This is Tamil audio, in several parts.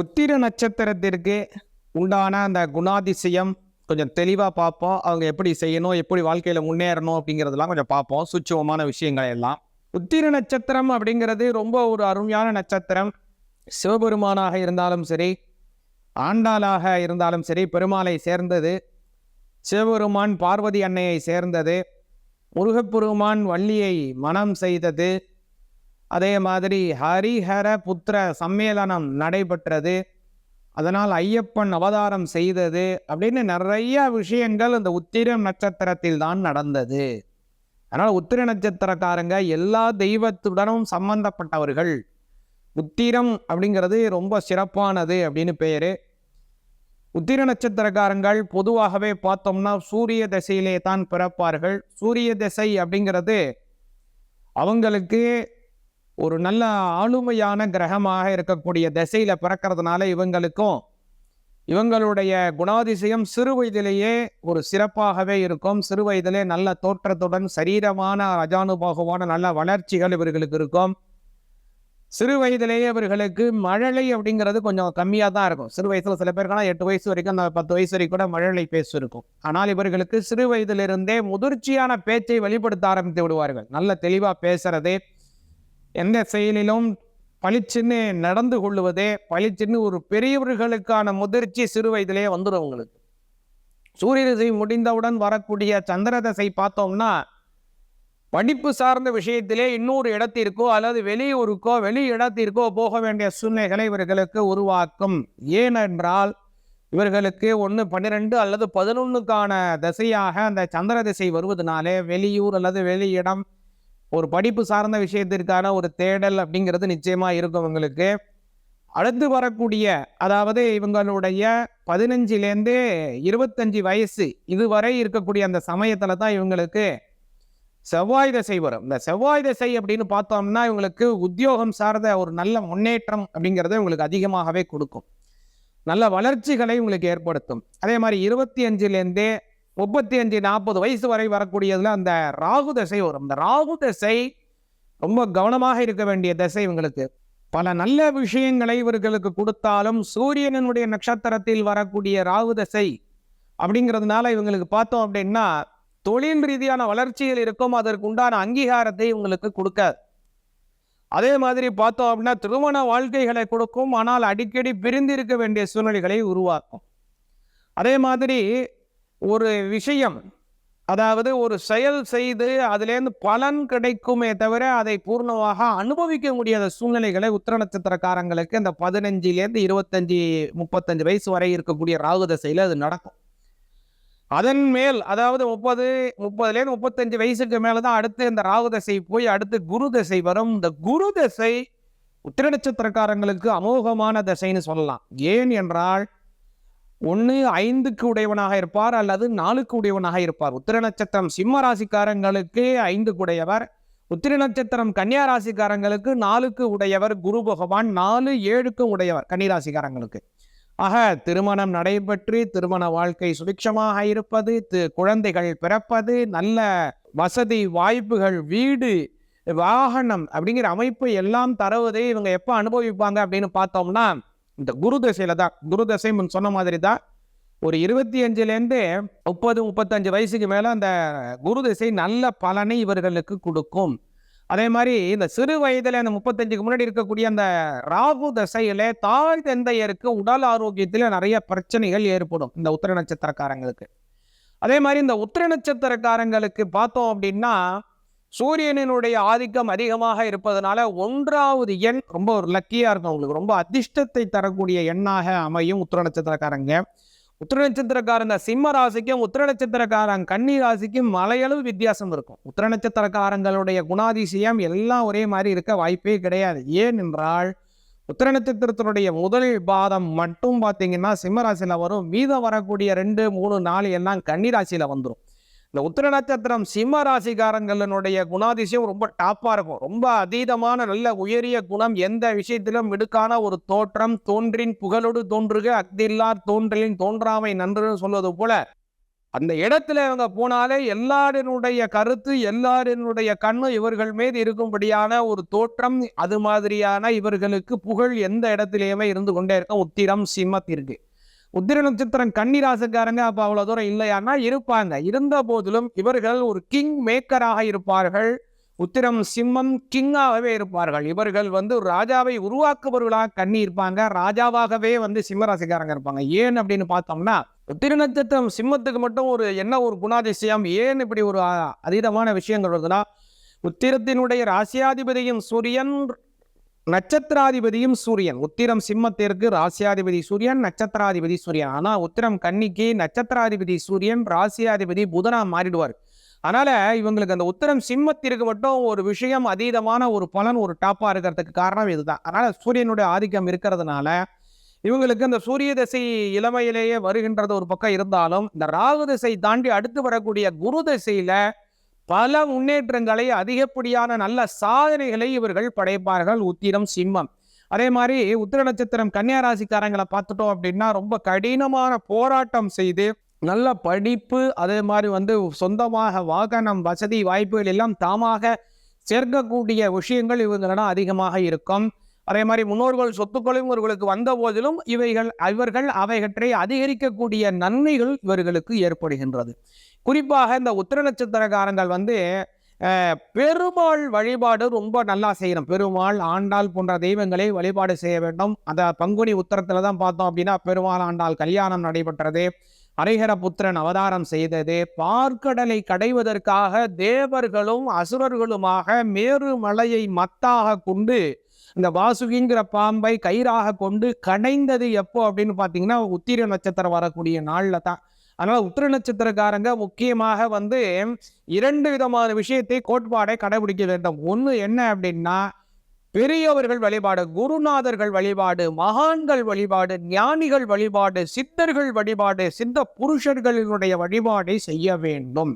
உத்திர நட்சத்திரத்திற்கு உண்டான அந்த குணாதிசயம் கொஞ்சம் தெளிவாக பார்ப்போம். அவங்க எப்படி செய்யணும் எப்படி வாழ்க்கையில் முன்னேறணும் அப்படிங்கிறதெல்லாம் கொஞ்சம் பார்ப்போம். சூட்சமமான விஷயங்கள் எல்லாம். உத்திர நட்சத்திரம் அப்படிங்கிறது ரொம்ப ஒரு அருமையான நட்சத்திரம். சிவபெருமானாக இருந்தாலும் சரி ஆண்டாளாக இருந்தாலும் சரி பெருமாளை சேர்ந்தது. சிவபெருமான் பார்வதி அன்னையை சேர்ந்தது. முருகப்பெருமான் வள்ளியை மனம் செய்தது. அதே மாதிரி ஹரிஹர புத்திர சம்மேளனம் நடைபெற்றது. அதனால் ஐயப்பன் அவதாரம் செய்தது அப்படின்னு நிறைய விஷயங்கள் இந்த உத்திரம் நட்சத்திரத்தில் தான் நடந்தது. அதனால் உத்திர நட்சத்திரக்காரங்க எல்லா தெய்வத்துடனும் சம்பந்தப்பட்டவர்கள். உத்திரம் அப்படிங்கிறது ரொம்ப சிறப்பானது அப்படின்னு பேர். உத்திர நட்சத்திரக்காரங்கள் பொதுவாகவே பார்த்தோம்னா சூரிய திசையிலே தான் பிறப்பார்கள். சூரிய திசை அப்படிங்கிறது அவங்களுக்கு ஒரு நல்ல ஆளுமையான கிரகமாக இருக்கக்கூடிய திசையில் பிறக்கிறதுனால இவங்களுக்கும் இவங்களுடைய குணாதிசயம் சிறு வயதிலேயே ஒரு சிறப்பாகவே இருக்கும். சிறு வயதிலே நல்ல தோற்றத்துடன் சரீரமான அஜானுபாகுவான நல்ல வளர்ச்சிகள் இவர்களுக்கு இருக்கும். சிறு வயதிலேயே இவர்களுக்கு மழலை அப்படிங்கிறது கொஞ்சம் கம்மியாக தான் இருக்கும். சிறு வயசில் சில பேருக்கெல்லாம் எட்டு வயசு வரைக்கும் அந்த பத்து வயசு வரைக்கும் கூட மழலை பேசு இருக்கும் ஆனால் இவர்களுக்கு சிறு வயதிலிருந்தே முதிர்ச்சியான பேச்சை வெளிப்படுத்த ஆரம்பித்து விடுவார்கள். நல்ல தெளிவாக பேசுறது எந்த செயலிலும் பளிச்சுன்னு நடந்து கொள்ளுவதே பளிச்சுன்னு ஒரு பெரியவர்களுக்கான முதிர்ச்சி சிறு வயதிலே வந்துடும் உங்களுக்கு. சூரிய திசை முடிந்தவுடன் வரக்கூடிய சந்திர திசை பார்த்தோம்னா படிப்பு சார்ந்த விஷயத்திலே இன்னொரு இடத்திற்கோ அல்லது வெளியூருக்கோ வெளி இடத்திற்கோ போக வேண்டிய சூழ்நிலைகளை இவர்களுக்கு உருவாக்கும். ஏனென்றால் இவர்களுக்கு ஒன்று பன்னிரெண்டு அல்லது பதினொன்றுக்கான திசையாக அந்த சந்திர திசை வருவதனாலே வெளியூர் அல்லது வெளியிடம் ஒரு படிப்பு சார்ந்த விஷயத்திற்கான ஒரு தேடல் அப்படிங்கிறது நிச்சயமாக இருக்கும் இவங்களுக்கு. அடுத்து வரக்கூடிய அதாவது இவங்களுடைய பதினஞ்சுலேருந்து இருபத்தஞ்சு வயசு இதுவரை இருக்கக்கூடிய அந்த சமயத்தில் தான் இவங்களுக்கு செவ்வாய் திசை வரும். இந்த செவ்வாய் திசை அப்படின்னு பார்த்தோம்னா இவங்களுக்கு உத்தியோகம் சார்ந்த ஒரு நல்ல முன்னேற்றம் அப்படிங்கிறத இவங்களுக்கு அதிகமாகவே கொடுக்கும். நல்ல வளர்ச்சிகளை உங்களுக்கு ஏற்படுத்தும். அதே மாதிரி இருபத்தி அஞ்சுலேருந்தே முப்பத்தி அஞ்சு நாற்பது வயசு வரை வரக்கூடியதில் அந்த ராகு தசை வரும். இந்த ராகு தசை ரொம்ப கவனமாக இருக்க வேண்டிய தசை இவங்களுக்கு. பல நல்ல விஷயங்களை இவர்களுக்கு கொடுத்தாலும் சூரியனனுடைய நட்சத்திரத்தில் வரக்கூடிய ராகு தசை அப்படிங்கிறதுனால இவங்களுக்கு பார்த்தோம் அப்படின்னா தொழில் ரீதியான வளர்ச்சிகள் இருக்கும். அதற்கு உண்டான அங்கீகாரத்தை இவங்களுக்கு கொடுக்காது. அதே மாதிரி பார்த்தோம் அப்படின்னா திருமண வாழ்க்கைகளை கொடுக்கும். ஆனால் அடிக்கடி பிரிந்திருக்க வேண்டிய சூழ்நிலைகளை உருவாக்கும். அதே மாதிரி ஒரு விஷயம். அதாவது ஒரு செயல் செய்து அதுலேருந்து பலன் கிடைக்குமே தவிர அதை பூர்ணமாக அனுபவிக்க முடியாத சூழ்நிலைகளை உத்திர நட்சத்திரக்காரங்களுக்கு இந்த பதினஞ்சுலேருந்து இருபத்தஞ்சி முப்பத்தஞ்சு வயசு வரை இருக்கக்கூடிய ராகு தசையில் அது நடக்கும். அதன் மேல் அதாவது முப்பது முப்பதுலேருந்து முப்பத்தஞ்சு வயசுக்கு மேலே தான் அடுத்து இந்த ராகு தசை போய் அடுத்து குரு தசை வரும். இந்த குரு தசை உத்திர நட்சத்திரக்காரங்களுக்கு அமோகமான தசைன்னு சொல்லலாம். ஏன் என்றால் ஒன்று ஐந்துக்கு உடையவனாக இருப்பார் அல்லது நாலுக்கு உடையவனாக இருப்பார். உத்திர நட்சத்திரம் சிம்ம ராசிக்காரங்களுக்கு ஐந்துக்கு உடையவர். உத்திர நட்சத்திரம் கன்னியா ராசிக்காரங்களுக்கு நாலுக்கு உடையவர். குரு பகவான் நாலு ஏழுக்கும் உடையவர் கன்னிராசிக்காரங்களுக்கு ஆக திருமணம் நடைபெற்று திருமண வாழ்க்கை சுபிக்ஷமாக இருப்பது குழந்தைகள் பிறப்பது நல்ல வசதி வாய்ப்புகள் வீடு வாகனம் அப்படிங்கிற அமைப்பு எல்லாம் தருவதை இவங்க எப்போ அனுபவிப்பாங்க அப்படின்னு பார்த்தோம்னா இந்த குரு தசையில தான் குரு தசை முன் சொன்ன மாதிரி தான் ஒரு இருபத்தி அஞ்சுலேருந்து முப்பது முப்பத்தஞ்சு வயசுக்கு மேலே அந்த குரு திசை நல்ல பலனை இவர்களுக்கு கொடுக்கும். அதே மாதிரி இந்த சிறு வயதில் அந்த முப்பத்தஞ்சுக்கு முன்னாடி இருக்கக்கூடிய அந்த ராகு தசையில் தாய் தந்தையருக்கு உடல் ஆரோக்கியத்தில் நிறைய பிரச்சனைகள் ஏற்படும் இந்த உத்திர நட்சத்திரக்காரங்களுக்கு. அதே மாதிரி இந்த உத்திர நட்சத்திரக்காரங்களுக்கு பார்த்தோம் அப்படின்னா சூரியனினுடைய ஆதிக்கம் அதிகமாக இருப்பதனால ஒன்றாவது எண் ரொம்ப ஒரு லக்கியாக இருக்கும் உங்களுக்கு ரொம்ப அதிர்ஷ்டத்தை தரக்கூடிய எண்ணாக அமையும் உத்திர நட்சத்திரக்காரங்க. உத்திர நட்சத்திரக்காரங்க சிம்ம ராசிக்கும் உத்திர நட்சத்திரக்காரங்க கன்னி ராசிக்கும் மலையளவு வித்தியாசம் இருக்கும். உத்திர நட்சத்திரக்காரங்களுடைய குணாதிசயம் எல்லாம் ஒரே மாதிரி இருக்க வாய்ப்பே கிடையாது. ஏன் என்றால் உத்திர நட்சத்திரத்தினுடைய முதல் பாதம் மட்டும் பார்த்தீங்கன்னா சிம்ம ராசியில் வரும். மீதம் வரக்கூடிய ரெண்டு மூணு நாலு எல்லாம் கன்னி ராசியில் வந்துடும் இந்த உத்திர நட்சத்திரம் சிம்ம ராசிக்காரங்களுடைய குணாதிசயம் ரொம்ப டாப்பாக இருக்கும். ரொம்ப அதீதமான நல்ல உயரிய குணம் எந்த விஷயத்திலும் மிடுக்கான ஒரு தோற்றம் தோன்றின் புகழோடு தோன்றுக அக்தில்லார் தோன்றலின் தோன்றாமை நன்றுன்னு சொல்வது போல அந்த இடத்துல இவங்க போனாலே எல்லாரினுடைய கருத்து எல்லாரினுடைய கண்ணு இவர்கள் மீது இருக்கும்படியான ஒரு தோற்றம் அது மாதிரியான இவர்களுக்கு புகழ் எந்த இடத்திலேயுமே இருந்து கொண்டே இருக்கும். உத்திரம் சிம்மத்திற்கு. உத்திர நட்சத்திரம் கன்னிராசக்காரங்க அப்போ அவ்வளோ தூரம் இல்லையானா இருப்பாங்க. இருந்த போதிலும் இவர்கள் ஒரு கிங் மேக்கராக இருப்பார்கள். உத்திரம் சிம்மம் கிங்காகவே இருப்பார்கள். இவர்கள் வந்து ஒரு ராஜாவை உருவாக்குபவர்களாக கண்ணி இருப்பாங்க. ராஜாவாகவே வந்து சிம்மராசிக்காரங்க இருப்பாங்க. ஏன் அப்படின்னு பார்த்தோம்னா உத்திர நட்சத்திரம் சிம்மத்துக்கு மட்டும் ஒரு என்ன ஒரு குணாதிசயம்? ஏன் இப்படி ஒரு அதீதமான விஷயங்கள் வருதுன்னா உத்திரத்தினுடைய ராசியாதிபதியும் சூரியன் நட்சத்திராதிபதியும் சூரியன். உத்திரம் சிம்மத்திற்கு ராசியாதிபதி சூரியன் நட்சத்திராதிபதி சூரியன். ஆனால் உத்திரம் கன்னிக்கு நட்சத்திராதிபதி சூரியன் ராசியாதிபதி புதனா மாறிடுவார். அதனால இவங்களுக்கு அந்த உத்திரம் சிம்மத்திற்கு மட்டும் ஒரு விஷயம் அதீதமான ஒரு பலன் ஒரு டாப்பாக இருக்கிறதுக்கு காரணம் இதுதான். அதனால சூரியனுடைய ஆதிக்கம் இருக்கிறதுனால இவங்களுக்கு அந்த சூரிய திசை இளமையிலேயே வருகின்றது ஒரு பக்கம் இருந்தாலும் இந்த ராகு திசை தாண்டி அடுத்து வரக்கூடிய குரு திசையில பல முன்னேற்றங்களை அதிகப்படியான நல்ல சாதனைகளை இவர்கள் படைப்பார்கள் உத்திரம் சிம்மம். அதே மாதிரி உத்திர நட்சத்திரம் கன்னியா ராசிக்காரங்களை பார்த்துட்டோம் அப்படின்னா ரொம்ப கடினமான போராட்டம் செய்து நல்ல படிப்பு அதே மாதிரி வந்து சொந்தமாக வாகனம் வசதி வாய்ப்புகள் எல்லாம் தாமாக சேர்க்கக்கூடிய விஷயங்கள் இவங்களிடம் அதிகமாக இருக்கும். அதே மாதிரி முன்னோர்கள் சொத்துக்களும் இவர்களுக்கு வந்த போதிலும் இவைகள் இவர்கள் அவைகற்றை அதிகரிக்கக்கூடிய நன்மைகள் இவர்களுக்கு ஏற்படுகின்றது. குறிப்பாக இந்த உத்திர நட்சத்திரக்காரங்கள் வந்து பெருமாள் வழிபாடு ரொம்ப நல்லா செய்யணும். பெருமாள் ஆண்டாள் போன்ற தெய்வங்களை வழிபாடு செய்ய வேண்டும். அந்த பங்குனி உத்தரத்தில் தான் பார்த்தோம் அப்படின்னா பெருமாள் ஆண்டாள் கல்யாணம் நடைபெற்றது. ஹரிஹர புத்திரன் அவதாரம் செய்தது. பார்க்கடலை கடைவதற்காக தேவர்களும் அசுரர்களுமாக மேரு மலையை மத்தாக கொண்டு இந்த வாசுகிங்கிற பாம்பை கயிறாக கொண்டு கடைந்தது எப்போ அப்படின்னு பார்த்தீங்கன்னா உத்திர நட்சத்திரம் வரக்கூடிய நாளில் தான். அதனால் உத்திர நட்சத்திரக்காரங்க முக்கியமாக வந்து இரண்டு விதமான விஷயத்தை கோட்பாடை கடைபிடிக்க வேண்டும். ஒன்று என்ன அப்படின்னா பெரியவர்கள் வழிபாடு குருநாதர்கள் வழிபாடு மகான்கள் வழிபாடு ஞானிகள் வழிபாடு சித்தர்கள் வழிபாடு சித்த புருஷர்களினுடைய வழிபாடை செய்ய வேண்டும்.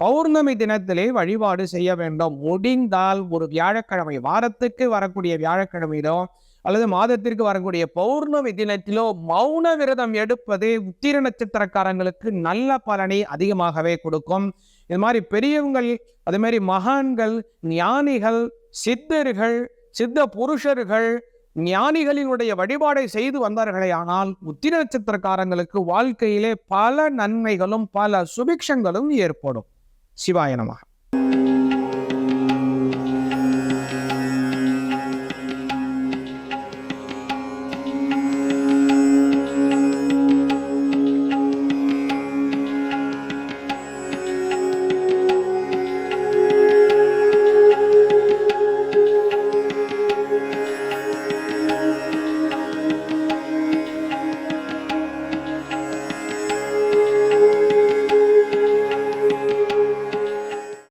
பௌர்ணமி தினத்திலே வழிபாடு செய்ய வேண்டும். முடிந்தால் ஒரு வியாழக்கிழமை வாரத்துக்கு வரக்கூடிய வியாழக்கிழமையிலோ அல்லது மாதத்திற்கு வரக்கூடிய பௌர்ணமி தினத்திலோ மௌன விரதம் எடுப்பது உத்திர நட்சத்திரக்காரங்களுக்கு நல்ல பலனை அதிகமாகவே கொடுக்கும். இது மாதிரி பெரியவங்கள் அதே மாதிரி மகான்கள் ஞானிகள் சித்தர்கள் சித்த புருஷர்கள் ஞானிகளினுடைய வழிபாடை செய்து வந்தார்களே ஆனால் உத்திர நட்சத்திரக்காரங்களுக்கு வாழ்க்கையிலே பல நன்மைகளும் பல சுபிக்ஷங்களும் ஏற்படும். சிவாய நமகா.